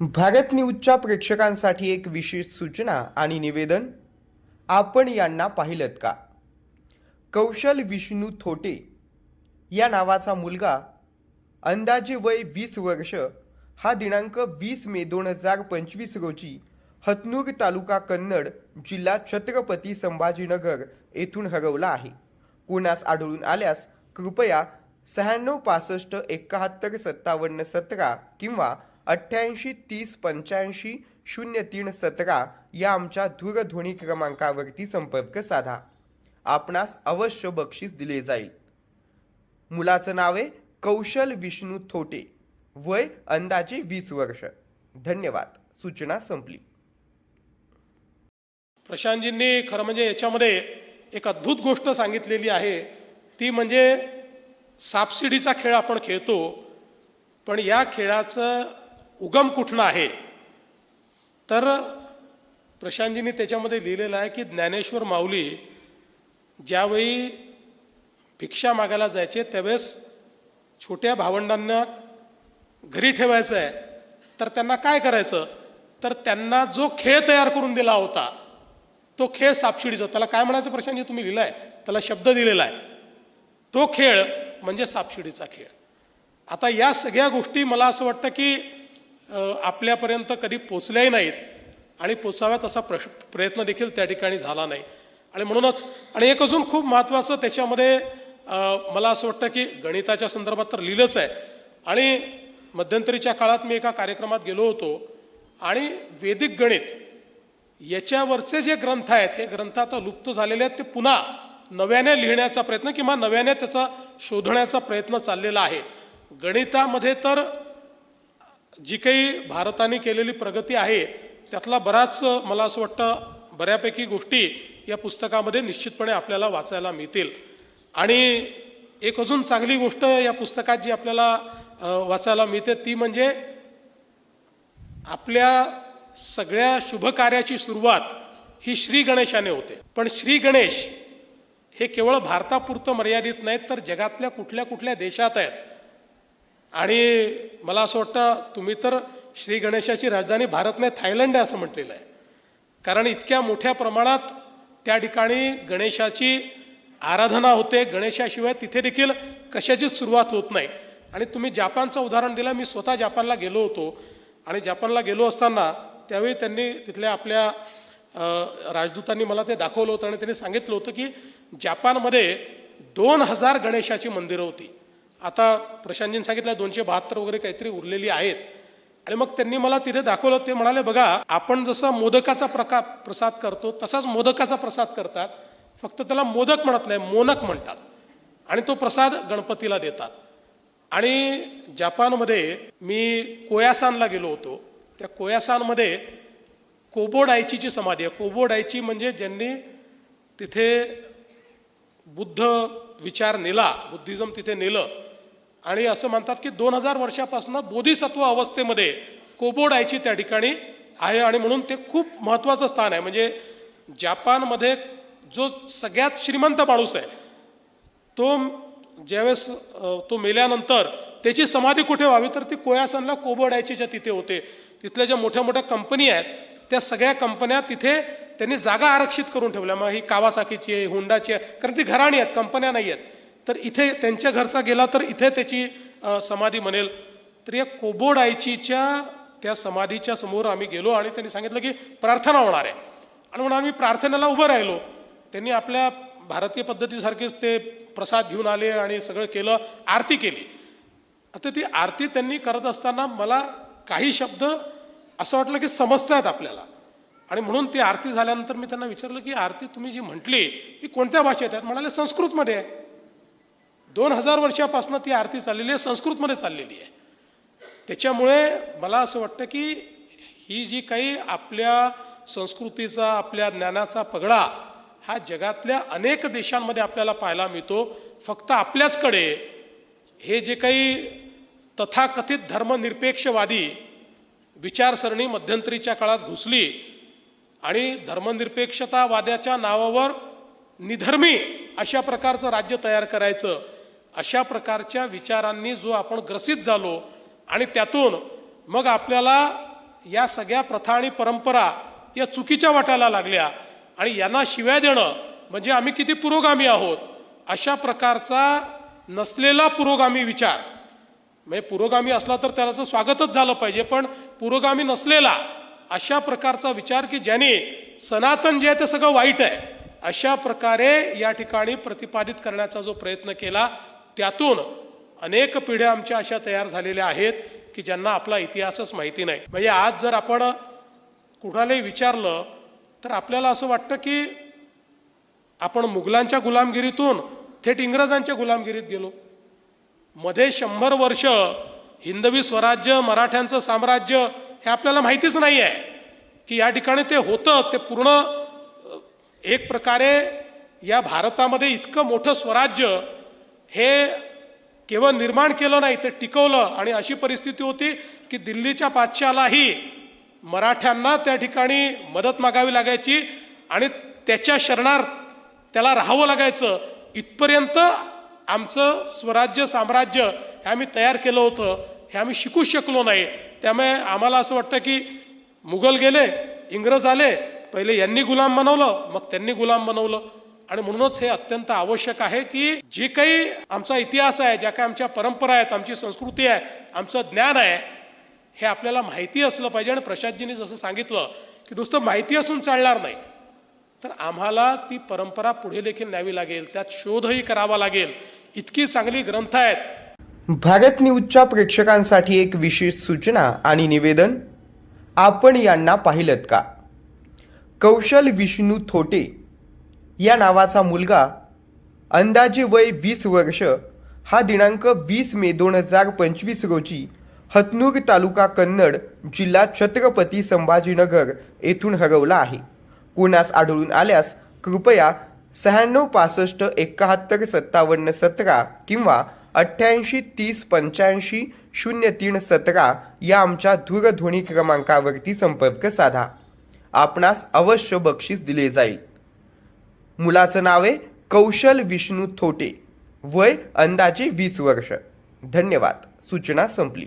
भारत न्यूजच्या प्रेक्षकांसाठी एक विशेष सूचना आणि निवेदन? आपण यांना पाहिलं का? कौशल विष्णू थोटे या नावाचा मुलगा अंदाजे वय वीस वर्ष हा दिनांक वीस मे दोन हजार पंचवीस रोजी हतनूर तालुका कन्नड जिल्हा छत्रपती संभाजीनगर येथून हरवला आहे. कोणास आढळून आल्यास कृपया शहाण्णव पासष्ट एकाहत्तर सत्तावन्न सतरा किंवा अठ्ठ्याऐंशी तीस पंच्याऐंशी शून्य तीन सतरा या आमच्या दूरध्वनी क्रमांकावरती संपर्क साधा. आपणास अवश्य बक्षीस दिले जाईल. मुलाचं नाव आहे कौशल विष्णू थोटे. वय अंदाजे वीस वर्ष. धन्यवाद. सूचना संपली. प्रशांतजींनी खरं म्हणजे याच्यामध्ये एक अद्भुत गोष्ट सांगितलेली आहे. ती म्हणजे सापशिडीचा खेळ आपण खेळतो. पण या खेळाचं उगम कुठनं आहे? तर प्रशांतजींनी त्याच्यामध्ये लिहिलेलं आहे की ज्ञानेश्वर माऊली ज्यावेळी भिक्षा मागायला जायचे त्यावेळेस छोट्या भावंडांना घरी ठेवायचं आहे तर त्यांना काय करायचं? तर त्यांना जो खेळ तयार करून दिला होता तो खेळ सापशिडीचा त्याला काय म्हणायचं प्रशांतजी? तुम्ही लिहिला आहे त्याला शब्द दिलेला आहे. तो खेळ म्हणजे सापशिडीचा खेळ. आता या सगळ्या गोष्टी मला असं वाटतं की आपल्यापर्यंत कधी पोचल्याही नाहीत. आणि पोचाव्यात असा प्रश प्रयत्न देखील त्या ठिकाणी झाला नाही. आणि म्हणूनच आणि एक अजून खूप महत्त्वाचं त्याच्यामध्ये मला असं वाटतं की गणिताच्या संदर्भात तर लिहिलंच आहे. आणि मध्यंतरीच्या काळात मी एका कार्यक्रमात गेलो होतो. आणि वेदिक गणित याच्यावरचे जे ग्रंथ आहेत हे ग्रंथ आता लुप्त झालेले आहेत ते पुन्हा नव्याने लिहिण्याचा प्रयत्न किंवा नव्याने त्याचा शोधण्याचा प्रयत्न चाललेला आहे. गणितामध्ये तर जी काही भारताने केलेली प्रगती आहे त्यातला बराच मला असं वाटतं बऱ्यापैकी गोष्टी या पुस्तकामध्ये निश्चितपणे आपल्याला वाचायला मिळतील. आणि एक अजून चांगली गोष्ट या पुस्तकात जी आपल्याला वाचायला मिळते ती म्हणजे आपल्या सगळ्या शुभकार्याची सुरुवात ही श्री गणेशाने होते. पण श्री गणेश हे केवळ भारतापुरतं मर्यादित नाहीत तर जगातल्या कुठल्या कुठल्या देशात आहेत आणि मला असं वाटतं तुम्ही तर श्री गणेशाची राजधानी भारत नाही थायलंड आहे असं म्हटलेलं आहे. कारण इतक्या मोठ्या प्रमाणात त्या ठिकाणी गणेशाची आराधना होते गणेशाशिवाय तिथे देखील कशाचीच सुरुवात होत नाही. आणि तुम्ही जपानचं उदाहरण दिलं मी स्वतः जपानला गेलो होतो. आणि जपानला गेलो असताना त्यावेळी त्यांनी तिथल्या आपल्या राजदूतांनी मला ते दाखवलं होतं आणि त्यांनी सांगितलं होतं की जपानमध्ये दोन हजार गणेशाची मंदिरं होती. आता प्रशांतजींनी सांगितलं दोनशे बहात्तर वगैरे काहीतरी उरलेली आहेत. आणि मग त्यांनी मला तिथे दाखवलं ते म्हणाले बघा आपण जसा मोदकाचा प्रका प्रसाद करतो तसाच मोदकाचा प्रसाद करतात. फक्त त्याला मोदक म्हणत नाही मोनक म्हणतात. आणि तो प्रसाद गणपतीला देतात. आणि जपानमध्ये मी कोयासानला गेलो होतो. त्या कोयासानमध्ये कोबोडायचीची समाधी आहे. कोबोडायची म्हणजे ज्यांनी तिथे बुद्ध विचार नेला बुद्धिझम तिथे नेलं आणि असं म्हणतात की दोन हजार वर्षापासून बोधिसत्व अवस्थेमध्ये कोबोडायची त्या ठिकाणी आहे आणि म्हणून ते खूप महत्त्वाचं स्थान आहे. म्हणजे जपानमध्ये जो सगळ्यात श्रीमंत माणूस आहे तो ज्यावेळेस तो मेल्यानंतर त्याची समाधी कुठे व्हावी? तर ती कोयासनला कोबोडायचीच्या तिथे होते तिथल्या ज्या मोठ्या मोठ्या कंपनी आहेत त्या सगळ्या कंपन्या तिथे त्यांनी जागा आरक्षित करून ठेवल्या. मग ही कावासाकीची आहे हुंडाची आहे कारण ती घराणी आहेत कंपन्या नाही आहेत. तर इथे त्यांच्या घरचा गेला तर इथे त्याची समाधी म्हणेल. तर या कोबोडायचीच्या त्या समाधीच्या समोर आम्ही गेलो आणि त्यांनी सांगितलं की प्रार्थना होणार आहे. आणि म्हणून आम्ही प्रार्थनेला उभं राहिलो. त्यांनी आपल्या भारतीय पद्धतीसारखेच ते प्रसाद घेऊन आले आणि सगळं केलं आरती केली. आता ती आरती त्यांनी करत असताना मला काही शब्द असं वाटलं की समजत आहेत आपल्याला. आणि म्हणून ती आरती झाल्यानंतर मी त्यांना विचारलं की आरती तुम्ही जी म्हटली ती कोणत्या भाषेत आहेत म्हणाले संस्कृतमध्ये आहे. दोन हजार वर्षापासून ती आरती चाललेली आहे संस्कृतमध्ये चाललेली आहे. त्याच्यामुळे मला असं वाटतं की ही जी काही आपल्या संस्कृतीचा आपल्या ज्ञानाचा पगडा हा जगातल्या अनेक देशांमध्ये आपल्याला पाहायला मिळतो. फक्त आपल्याचकडे हे जे काही तथाकथित धर्मनिरपेक्षवादी विचारसरणी मध्यंतरीच्या काळात घुसली आणि धर्मनिरपेक्षतावाद्याच्या नावावर निधर्मी अशा प्रकारचं राज्य तयार करायचं अशा प्रकारच्या विचारांनी जो आपण ग्रसित झालो आणि त्यातून मग आपल्याला या सगळ्या प्रथा आणि परंपरा या चुकीच्या वाटायला लागल्या आणि यांना शिव्या देणं म्हणजे आम्ही किती पुरोगामी आहोत अशा प्रकारचा नसलेला पुरोगामी विचार. म्हणजे पुरोगामी असला तर त्याचं स्वागतच झालं पाहिजे पण पुरोगामी नसलेला अशा प्रकारचा विचार की ज्याने सनातन जे आहे ते सगळं वाईट आहे अशा प्रकारे या ठिकाणी प्रतिपादित करण्याचा जो प्रयत्न केला त्यातून अनेक पिढ्या आमच्या अशा तयार झालेल्या आहेत की ज्यांना आपला इतिहासच माहिती नाही. म्हणजे आज जर आपण कुणालाही विचारलं तर आपल्याला असं वाटतं की आपण मुघलांच्या गुलामगिरीतून थेट इंग्रजांच्या गुलामगिरीत गेलो. मध्ये शंभर वर्ष हिंदवी स्वराज्य मराठ्यांचं साम्राज्य हे आपल्याला माहितीच नाही आहे की या ठिकाणी ते होतं ते पूर्ण एक प्रकारे या भारतामध्ये इतकं मोठं स्वराज्य हे केवळ निर्माण केलं नाही ते टिकवलं. आणि अशी परिस्थिती होती की दिल्लीच्या पाचशालाही मराठ्यांना त्या ठिकाणी मदत मागावी लागायची आणि त्याच्या शरणार त्याला राहावं लागायचं. इथपर्यंत आमचं स्वराज्य साम्राज्य हे आम्ही तयार केलं होतं हे आम्ही शिकू शकलो नाही. त्यामुळे आम्हाला असं वाटतं की मुघल गेले इंग्रज आले पहिले यांनी गुलाम बनवलं मग त्यांनी गुलाम बनवलं. आणि म्हणूनच हे अत्यंत आवश्यक आहे की जे काही आमचा इतिहास आहे ज्या काही आमच्या परंपरा आहेत आमची संस्कृती आहे आमचं ज्ञान आहे हे आपल्याला माहिती असलं पाहिजे. आणि प्रसादजींनी जसं सांगितलं की नुसतं माहिती असून चालणार नाही तर आम्हाला ती परंपरा पुढे देखील न्यावी लागेल. त्यात शोधही करावा लागेल. इतकी चांगली ग्रंथ आहेत. भारत न्यूजच्या प्रेक्षकांसाठी एक विशेष सूचना आणि निवेदन आपण यांना पाहिलं का? कौशल विष्णू थोटे या नावाचा मुलगा अंदाजे वय वीस वर्ष हा दिनांक वीस मे दोन हजार पंचवीस रोजी हतनूर तालुका कन्नड जिल्हा छत्रपती संभाजीनगर येथून हरवला आहे. कोणास आढळून आल्यास कृपया शहाण्णव पासष्ट एकाहत्तर सत्तावन्न सतरा किंवा अठ्ठ्याऐंशी तीस पंच्याऐंशी शून्य तीन सतरा या आमच्या दूरध्वनी क्रमांकावरती संपर्क साधा. आपणास अवश्य बक्षीस दिले जाईल. मुलाचं नाव आहे कौशल विष्णू थोटे. वय अंदाजे वीस वर्ष. धन्यवाद. सूचना संपली.